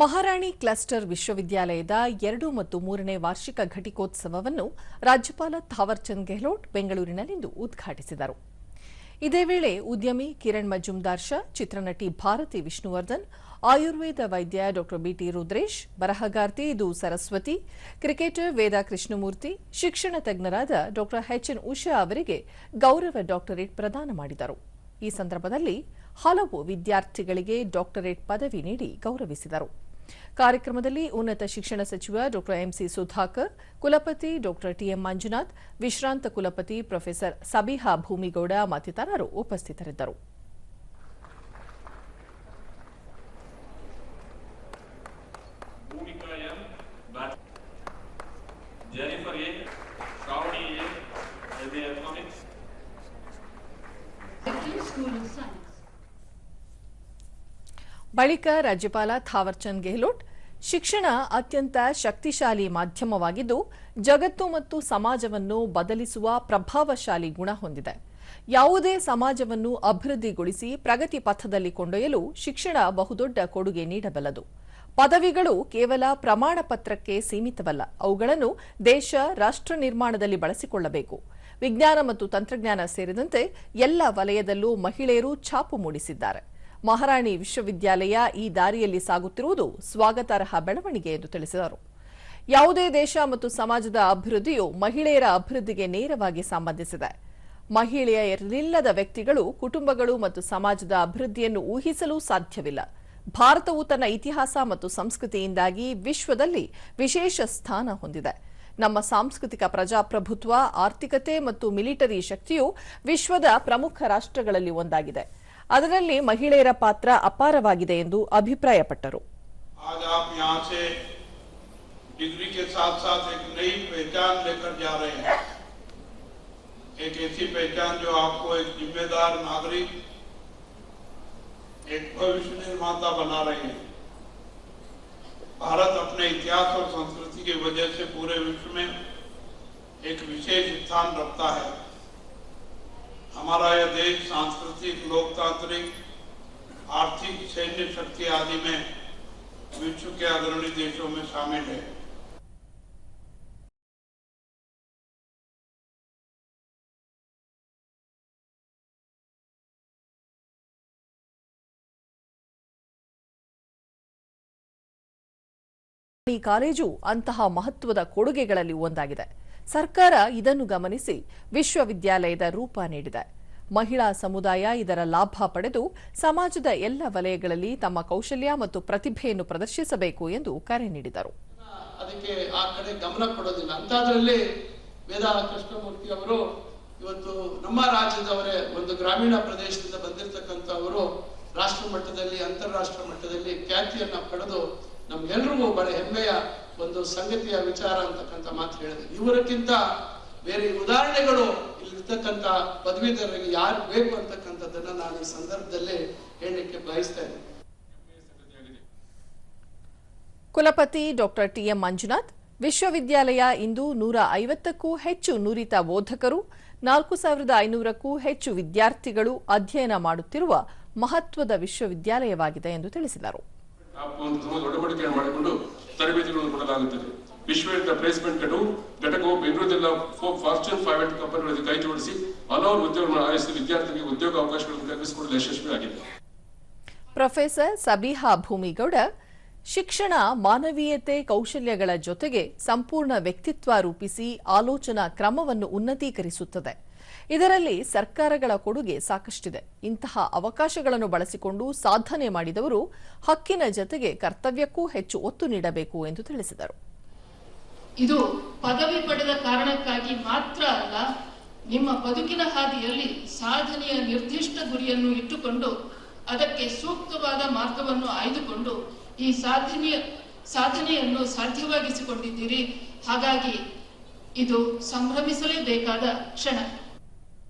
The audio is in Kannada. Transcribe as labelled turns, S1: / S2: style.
S1: ಮಹಾರಾಣಿ ಕ್ಲಸ್ಟರ್ ವಿಶ್ವವಿದ್ಯಾಲಯದ ಎರಡು ಮತ್ತು ಮೂರನೇ ವಾರ್ಷಿಕ ಘಟಿಕೋತ್ಸವವನ್ನು ರಾಜ್ಯಪಾಲ ಥಾವರ್ಚಂದ್ ಗೆಹ್ಲೋಟ್ ಬೆಂಗಳೂರಿನಲ್ಲಿಂದು ಉದ್ಘಾಟಿಸಿದರು. ಇದೇ ವೇಳೆ ಉದ್ಯಮಿ ಕಿರಣ್ ಮಜುಮ್ದಾರ್ ಶಾ, ಚಿತ್ರನಟಿ ಭಾರತಿ ವಿಷ್ಣುವರ್ಧನ್, ಆಯುರ್ವೇದ ವೈದ್ಯ ಡಾ ಬಿಟಿ ರುದ್ರೇಶ್, ಬರಹಗಾರ್ತಿ ದು ಸರಸ್ವತಿ, ಕ್ರಿಕೆಟರ್ ವೇದ ಕೃಷ್ಣಮೂರ್ತಿ, ಶಿಕ್ಷಣ ತಜ್ಞರಾದ ಡಾ ಎಚ್ಎನ್ ಉಷಾ ಅವರಿಗೆ ಗೌರವ ಡಾಕ್ಟರೇಟ್ ಪ್ರದಾನ ಮಾಡಿದರು. ಈ ಸಂದರ್ಭದಲ್ಲಿ ಹಲವು ವಿದ್ಯಾರ್ಥಿಗಳಿಗೆ ಡಾಕ್ಟರೇಟ್ ಪದವಿ ನೀಡಿ ಗೌರವಿಸಿದರು. ಕಾರ್ಯಕ್ರಮದಲ್ಲಿ ಉನ್ನತ ಶಿಕ್ಷಣ ಸಚಿವ ಡಾ ಎಂಸಿ ಸುಧಾಕರ್ ಕುಲಪತಿ ಡಾ ಟಿಎಂ ಮಂಜುನಾಥ್ ವಿಶ್ರಾಂತ ಕುಲಪತಿ ಪ್ರೊಫೆಸರ್ ಸಬಿಹಾ ಭೂಮಿಗೌಡ ಮತ್ತಿತರರು ಉಪಸ್ಥಿತರಿದ್ದರು
S2: School of Science.
S1: ಬಳಿಕ ರಾಜ್ಯಪಾಲ ಥಾವರ್ಚಂದ್ ಗೆಹ್ಲೋಟ್, ಶಿಕ್ಷಣ ಅತ್ಯಂತ ಶಕ್ತಿಶಾಲಿ ಮಾಧ್ಯಮವಾಗಿದ್ದು, ಜಗತ್ತು ಮತ್ತು ಸಮಾಜವನ್ನು ಬದಲಿಸುವ ಪ್ರಭಾವಶಾಲಿ ಗುಣ ಹೊಂದಿದೆ. ಯಾವುದೇ ಸಮಾಜವನ್ನು ಅಭಿವೃದ್ಧಿಗೊಳಿಸಿ ಪ್ರಗತಿ ಪಥದಲ್ಲಿ ಕೊಂಡೊಯ್ಯಲು ಶಿಕ್ಷಣ ಬಹುದೊಡ್ಡ ಕೊಡುಗೆ ನೀಡಬಲ್ಲದು. ಪದವಿಗಳು ಕೇವಲ ಪ್ರಮಾಣ ಪತ್ರಕ್ಕೆ ಸೀಮಿತವಲ್ಲ, ಅವುಗಳನ್ನು ದೇಶ, ರಾಷ್ಟ್ರ ನಿರ್ಮಾಣದಲ್ಲಿ ಬಳಸಿಕೊಳ್ಳಬೇಕು. ವಿಜ್ಞಾನ ಮತ್ತು ತಂತ್ರಜ್ಞಾನ ಸೇರಿದಂತೆ ಎಲ್ಲ ವಲಯದಲ್ಲೂ ಮಹಿಳೆಯರು ಛಾಪು ಮೂಡಿಸಿದ್ದಾರೆ. ಮಹಾರಾಣಿ ವಿಶ್ವವಿದ್ಯಾಲಯ ಈ ದಾರಿಯಲ್ಲಿ ಸಾಗುತ್ತಿರುವುದು ಸ್ವಾಗತಾರ್ಹ ಬೆಳವಣಿಗೆ ಎಂದು ತಿಳಿಸಿದರು. ಯಾವುದೇ ದೇಶ ಮತ್ತು ಸಮಾಜದ ಅಭಿವೃದ್ಧಿಯು ಮಹಿಳೆಯರ ಅಭಿವೃದ್ಧಿಗೆ ನೇರವಾಗಿ ಸಂಬಂಧಿಸಿದೆ. ಮಹಿಳೆಯರಿಲ್ಲದ ವ್ಯಕ್ತಿಗಳು, ಕುಟುಂಬಗಳು ಮತ್ತು ಸಮಾಜದ ಅಭಿವೃದ್ಧಿಯನ್ನು ಊಹಿಸಲು ಸಾಧ್ಯವಿಲ್ಲ. ಭಾರತವು ತನ್ನ ಇತಿಹಾಸ ಮತ್ತು ಸಂಸ್ಕೃತಿಯಿಂದಾಗಿ ವಿಶ್ವದಲ್ಲಿ ವಿಶೇಷ ಸ್ಥಾನ ಹೊಂದಿದೆ. ನಮ್ಮ ಸಾಂಸ್ಕೃತಿಕ ಪ್ರಜಾಪ್ರಭುತ್ವ, ಆರ್ಥಿಕತೆ ಮತ್ತು ಮಿಲಿಟರಿ ಶಕ್ತಿಯು ವಿಶ್ವದ ಪ್ರಮುಖ ರಾಷ್ಟ್ರಗಳಲ್ಲಿ ಒಂದಾಗಿದೆ. ಅದರಲ್ಲಿ ಮಹಿಳೆಯರ ಪಾತ್ರ ಅಪಾರವಾಗಿದೆ ಎಂದು ಅಭಿಪ್ರಾಯಪಟ್ಟರು
S3: आज आप यहाँ से डिग्री के साथ साथ एक नई पहचान लेकर जा रहे हैं एक ऐसी पहचान जो आपको एक जिम्मेदार नागरिक एक भविष्य निर्माता बना रही है भारत अपने इतिहास और संस्कृति की वजह से पूरे विश्व में एक विशेष स्थान रखता है हमारा यह देश सांस्कृतिक, लोकतांत्रिक, आर्थिक, सैन्य शक्ति आदि में विश्व के अग्रणी देशों में शामिल है।
S1: ಈ ಕಾಲೇಜು ಅಂತಹ ಮಹತ್ವದ ಕೊಡುಗೆಗಳಲ್ಲಿ ಒಂದಾಗಿದೆ. ಸರ್ಕಾರ ಇದನ್ನು ಗಮನಿಸಿ ವಿಶ್ವವಿದ್ಯಾಲಯದ ರೂಪ ನೀಡಿದೆ. ಮಹಿಳಾ ಸಮುದಾಯ ಇದರ ಲಾಭ ಪಡೆದು ಸಮಾಜದ ಎಲ್ಲ ವಲಯಗಳಲ್ಲಿ ತಮ್ಮ ಕೌಶಲ್ಯ ಮತ್ತು ಪ್ರತಿಭೆಯನ್ನು ಪ್ರದರ್ಶಿಸಬೇಕು ಎಂದು ಕರೆ ನೀಡಿದರು.
S4: ಅದಕ್ಕೆ ಆ ಕಡೆ ಗಮನ ಕೊಡೋದಿಲ್ಲ. ಅಂತದ್ರಲ್ಲಿ ವೇದ ಕೃಷ್ಣಮೂರ್ತಿ ಅವರು, ಇವತ್ತು ನಮ್ಮ ರಾಜ್ಯದವರೇ, ಒಂದು ಗ್ರಾಮೀಣ ಪ್ರದೇಶದಿಂದ ಬಂದಿರತಕ್ಕಂಥವರು ರಾಷ್ಟ್ರ ಮಟ್ಟದಲ್ಲಿ, ಅಂತಾರಾಷ್ಟ್ರ ಮಟ್ಟದಲ್ಲಿ ಖ್ಯಾತಿಯನ್ನ ಪಡೆದು ನಮ್ಗೆಲ್ರಿಗೂ ಬಹಳ ಹೆಮ್ಮೆಯ ಒಂದು ಸಂಗತಿಯ ವಿಚಾರ ಅಂತಕ್ಕಂಥ ಮಾತು ಹೇಳಿದೆ. ಇವರಕ್ಕಿಂತ ಬೇರೆ ಉದಾಹರಣೆಗಳು ಇಲ್ಲಿರ್ತಕ್ಕಂಥ ಪದವೀಧರರಿಗೆ ಯಾರು ಬೇಕು ಅಂತಕ್ಕಂಥದ್ದನ್ನ ನಾನು ಈ ಸಂದರ್ಭದಲ್ಲಿ ಹೇಳಲಿಕ್ಕೆ ಬಯಸ್ತಾ ಇದ್ದೀನಿ.
S1: ಕುಲಪತಿ ಡಾಕ್ಟರ್ ಟಿಎಂ ಮಂಜುನಾಥ್, ವಿಶ್ವವಿದ್ಯಾಲಯ ಇಂದು ನೂರ ಐವತ್ತಕ್ಕೂ ಹೆಚ್ಚು ನುರಿತ ಬೋಧಕರು, ನಾಲ್ಕು ಸಾವಿರದ ಐನೂರಕ್ಕೂ ಹೆಚ್ಚು ವಿದ್ಯಾರ್ಥಿಗಳು ಅಧ್ಯಯನ ಮಾಡುತ್ತಿರುವ ಮಹತ್ವದ ವಿಶ್ವವಿದ್ಯಾಲಯವಾಗಿದೆ ಎಂದು ತಿಳಿಸಿದರು.
S5: ತುಂಬ ದೊಡ್ಡ ಮಡಿಕೆ ಮಾಡಿಕೊಂಡು ತರಬೇತಿಗಳನ್ನು ಕೊಡಲಾಗುತ್ತದೆ. ವಿಶ್ವದ ಪ್ಲೇಸ್ಮೆಂಟ್ಗಳು ಘಟಕವು ಜಿಲ್ಲಾ ಫಾರ್ಚೂನ್ ಫೈವ್ ಹಂಡ್ರೆಡ್ ಕಂಪನಿಗಳಿಗೆ ಕೈ ಜೋಡಿಸಿ ಹಲವಾರು ಉದ್ಯೋಗಗಳನ್ನು ಆಯೋಜಿಸಿ ವಿದ್ಯಾರ್ಥಿಗಳಿಗೆ ಉದ್ಯೋಗ ಅವಕಾಶಗಳನ್ನು ಕಲ್ಪಿಸಿಕೊಡಲು ಯಶಸ್ವಿಯಾಗಿದೆ
S1: ಪ್ರೊಫೆಸರ್ ಸಬಿಹಾ ಭೂಮಿಗೌಡ, ಶಿಕ್ಷಣ, ಮಾನವೀಯತೆ, ಕೌಶಲ್ಯಗಳ ಜೊತೆಗೆ ಸಂಪೂರ್ಣ ವ್ಯಕ್ತಿತ್ವ ರೂಪಿಸಿ ಆಲೋಚನಾ ಕ್ರಮವನ್ನು ಉನ್ನತೀಕರಿಸುತ್ತದೆ. ಇದರಲ್ಲಿ ಸರ್ಕಾರಗಳ ಕೊಡುಗೆ ಸಾಕಷ್ಟಿದೆ. ಇಂತಹ ಅವಕಾಶಗಳನ್ನು ಬಳಸಿಕೊಂಡು ಸಾಧನೆ ಮಾಡಿದವರು ಹಕ್ಕಿನ ಜೊತೆಗೆ ಕರ್ತವ್ಯಕ್ಕೂ ಹೆಚ್ಚು ಒತ್ತು ನೀಡಬೇಕು ಎಂದು ತಿಳಿಸಿದರು.
S2: ಇದು ಪದವಿ ಪಡೆದ ಕಾರಣಕ್ಕಾಗಿ ಮಾತ್ರ ಅಲ್ಲ, ನಿಮ್ಮ ಬದುಕಿನ ಹಾದಿಯಲ್ಲಿ ಸಾಧನೆಯ ನಿರ್ದಿಷ್ಟ ಗುರಿಯನ್ನು ಇಟ್ಟುಕೊಂಡು ಅದಕ್ಕೆ ಸೂಕ್ತವಾದ ಮಾರ್ಗವನ್ನು ಆಯ್ದುಕೊಂಡು ಈ ಸಾಧನೆಯ, ಸಾಧನೆಯನ್ನು ಸಾಧ್ಯವಾಗಿಸಿಕೊಂಡಿದ್ದೀರಿ. ಹಾಗಾಗಿ ಇದು ಸಂಭ್ರಮಿಸಲೇಬೇಕಾದ ಕ್ಷಣ.